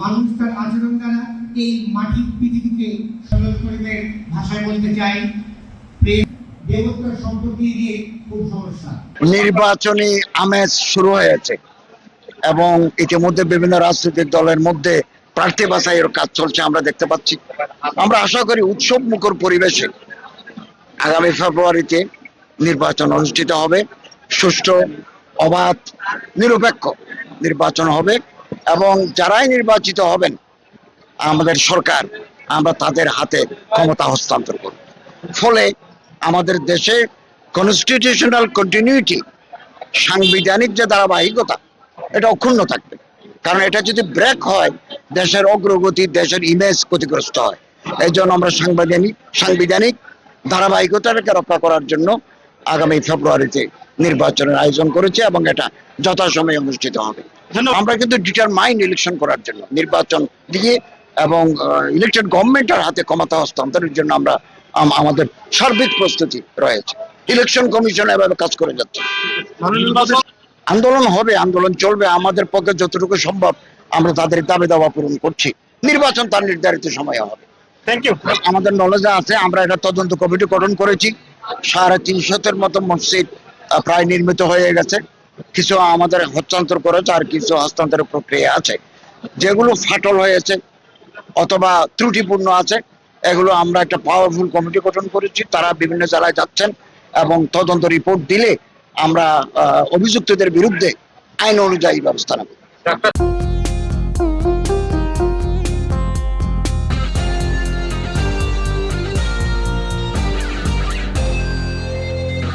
মানুষ তার আচরণ দ্বারা এই মাটির পৃথিবীকে সরল করিবেন ভাষায় বলতে চাই দেবতার সম্পত্তি দিয়ে খুব সমস্যা। নির্বাচনী আমেজ শুরু হয়েছে এবং ইতিমধ্যে বিভিন্ন রাজনৈতিক দলের মধ্যে প্রার্থী বাছাইয়ের কাজ চলছে আমরা দেখতে পাচ্ছি। আমরা আশা করি উৎসব মুখর পরিবেশে আগামী ফেব্রুয়ারিতে নির্বাচন অনুষ্ঠিত হবে। সুষ্ঠু, অবাধ, নিরপেক্ষ নির্বাচন হবে। এবং যারাই নির্বাচিত হবেন, আমাদের সরকার, আমরা তাদের হাতে ক্ষমতা হস্তান্তর করব। ফলে আমাদের দেশে কনস্টিটিউশনাল কন্টিনিউটি সাংবিধানিক যে ধারাবাহিকতা এটা অক্ষুণ্ণ থাকবে। কারণ এটা যদি ব্রেক হয়, দেশের অগ্রগতি, দেশের ইমেজ ক্ষতিগ্রস্ত হয়। এই জন্য আমরা সাংবিধানিক সাংবিধানিক ধারাবাহিকতাটাকে রক্ষা করার জন্য আগামী ফেব্রুয়ারিতে নির্বাচনের আয়োজন করেছে এবং এটা যথাসময়ে অনুষ্ঠিত হবে। আমরা কিন্তু ডিটারমাইন্ড ইলেকশন করার জন্য নির্বাচন দিয়ে এবং ইলেকটেড গভর্নমেন্টের হাতে ক্ষমতা হস্তান্তরের জন্য আমরা আমাদের সার্বিক প্রস্তুতি রয়েছে। ইলেকশন কমিশন এভাবে কাজ করে যাচ্ছে। আন্দোলন হবে আন্দোলন চলবে আমাদের পক্ষে যতটুকু সম্ভব আমরা তাদের দাবি দাওয়া পূরণ করছি। নির্বাচন তার নির্ধারিত সময়ে হবে। থ্যাংক ইউ আমাদের নলেজে আছে আমরা একটা তদন্ত কমিটি গঠন করেছি। সাড়ে তিনশতের মতো মসজিদ প্রায় নির্মিত হয়ে গেছে। কিছু আমাদের হস্তান্তর করেছে আর কিছু হস্তান্তরের প্রক্রিয়া আছে। যেগুলো ফাটল হয়েছে অথবা ত্রুটিপূর্ণ আছে, এগুলো আমরা একটা পাওয়ারফুল কমিটি গঠন করেছি। তারা বিভিন্ন জেলায় যাচ্ছেন এবং তদন্ত রিপোর্ট দিলে আমরা অভিযুক্তদের বিরুদ্ধে আইন অনুযায়ী ব্যবস্থা নেব।